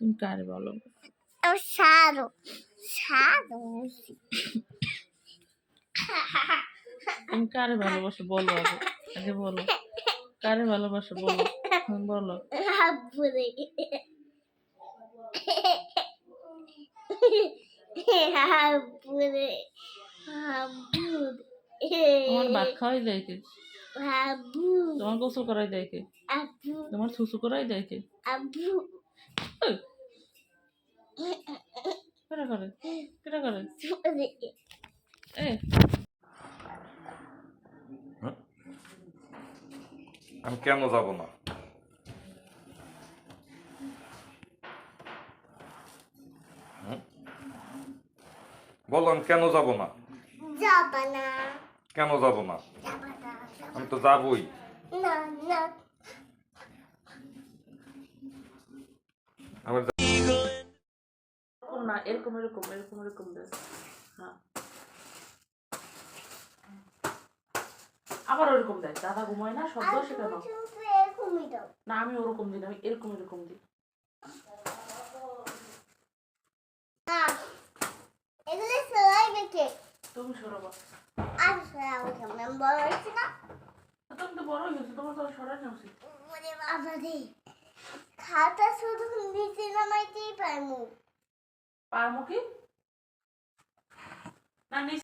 তুমি কারে বলো? সারো সারো তুমি কারে ভালোবাসো বলো আগে আগে বলো। কারে ভালোবাসো বলো বলো। তোমার ভাত খাওয়াই দেয় কে? হাবু তোমার গোসল করাই দেয় কে? তোমার সুসু করাই দেয় কে? কেটা করে? কেটা করে? এ। আমি কেন যাব না? বলো আমি কেন যাব না? যাবা না। কেন যাব না যাবা না। আমি তো যাবই। না না। এরকম না এরকম এরকম এরকম এরকম দে হ্যাঁ আবার ওরকম দেয় দাদা ঘুমায় না শব্দ আসে কেন? না আমি ওরকম দিই না আমি এরকম এরকম দিই। না এগুলো সবাই বেঁকে তুমি সরাবা আর সবাই কেমন বড় হয়েছে না? তুমি তো বড় হয়েছে তোমার তো সরাই উচিত ওরে বাবা রে খাতা শুধু নিচে নামাইতেই পারমু পারমো কি না নিচ